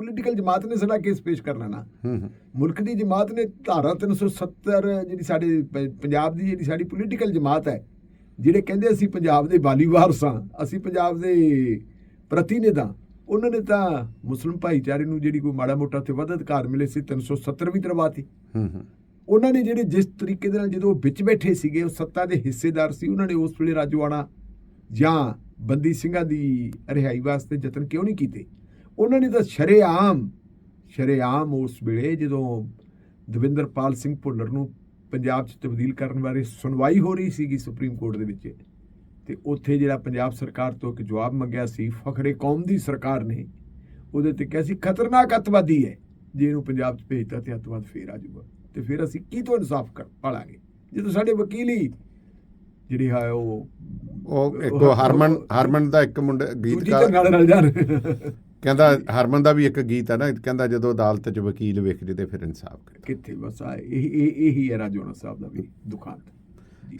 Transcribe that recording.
Political ਜਮਾਤ ਨੇ ਸਾਡਾ ਕੇਸ ਪੇਸ਼ ਕਰਨਾ ਨਾ। ਮੁਲਕ ਦੀ ਜਮਾਤ ਨੇ ਧਾਰਾ 370 ਜਿਹੜੀ ਸਾਡੇ ਪੰਜਾਬ ਦੀ ਜਿਹੜੀ ਸਾਡੀ ਪੋਲੀਟੀਕਲ ਜਮਾਤ ਹੈ ਜਿਹੜੇ ਕਹਿੰਦੇ ਅਸੀਂ ਪੰਜਾਬ ਦੇ ਬਾਲੀ ਵਾਰਸ ਹਾਂ ਅਸੀਂ ਪੰਜਾਬ ਦੇ ਪ੍ਰਤੀਨਿਧ ਉਹਨਾਂ ਨੇ ਤਾਂ ਮੁਸਲਮ ਭਾਈਚਾਰੇ ਨੂੰ ਜਿਹੜੀ ਕੋਈ ਮਾੜਾ ਮੋਟਾ ਤੇ ਵੱਧ ਅਧਿਕਾਰ ਮਿਲੇ ਸੀ 370 ਵੀ ਕਰਵਾਤੀ। ਹੂੰ ਹੂੰ। ਉਹਨਾਂ ਨੇ ਜਿਹੜੇ ਜਿਸ ਤਰੀਕੇ ਦੇ ਨਾਲ ਜਦੋਂ ਵਿੱਚ ਬੈਠੇ ਸੀਗੇ ਉਹ ਸੱਤਾ ਦੇ ਹਿੱਸੇਦਾਰ ਸੀ ਉਹਨਾਂ ਨੇ ਉਸ ਵੇਲੇ ਰਾਜਵਾੜਾ ਜਾਂ ਬੰਦੀ ਸਿੰਘਾਂ ਦੀ ਰਿਹਾਈ ਵਾਸਤੇ ਯਤਨ ਕਿਉਂ ਨਹੀਂ ਕੀਤੇ? ਉਹਨਾਂ ਨੇ ਤਾਂ ਸ਼ਰੇਆਮ ਸ਼ਰੇਆਮ ਉਸ ਵੇਲੇ ਜਦੋਂ ਦਵਿੰਦਰਪਾਲ ਸਿੰਘ ਭੁੱਲਰ ਨੂੰ ਪੰਜਾਬ 'ਚ ਤਬਦੀਲ ਕਰਨ ਬਾਰੇ ਸੁਣਵਾਈ ਹੋ ਰਹੀ ਸੀਗੀ ਸੁਪਰੀਮ ਕੋਰਟ ਦੇ ਵਿੱਚ ਤੇ ਉੱਥੇ ਜਿਹੜਾ ਪੰਜਾਬ ਸਰਕਾਰ ਤੋਂ ਇੱਕ ਜਵਾਬ ਮੰਗਿਆ ਸੀ ਫਖਰੇ ਕੌਮ ਦੀ ਸਰਕਾਰ ਨੇ ਉਹਦੇ ਤੇ ਕਿਹਾ ਸੀ ਖਤਰਨਾਕ ਅੱਤਵਾਦੀ ਹੈ ਜੇ ਇਹਨੂੰ ਪੰਜਾਬ 'ਚ ਭੇਜਤਾ ਤੇ ਅੱਤਵਾਦ ਫੇਰ ਆ ਜਾਊਗਾ ਤੇ ਫਿਰ ਅਸੀਂ ਕੀ ਤੋਂ ਇਨਸਾਫ ਕਰ ਪਾਲਾਂਗੇ? ਜਦੋਂ ਸਾਡੇ ਵਕੀਲ ਹੀ ਜਿਹੜੇ ਹੈ ਉਹ ਉਹ ਇੱਕ ਹਰਮਨ ਹਰਮਨ ਦਾ ਇੱਕ ਮੁੰਡਾ ਗੀਤਕਾਰ ਨਾਲ ਰਲ ਜਾਣ। ਕਹਿੰਦਾ ਹਰਮਨ ਦਾ ਵੀ ਇੱਕ ਗੀਤ ਹੈ ਨਾ ਕਹਿੰਦਾ ਜਦੋਂ ਅਦਾਲਤ 'ਚ ਵਕੀਲ ਵੇਖ ਜੇ ਤੇ ਫਿਰ ਇਨਸਾਫ ਕਿੱਥੇ? ਬਸ ਆ ਇਹ ਇਹ ਇਹੀ ਹੈ ਰਾਜੋਣਾ ਸਾਹਿਬ ਦਾ ਵੀ ਦੁਖਾਂਤ।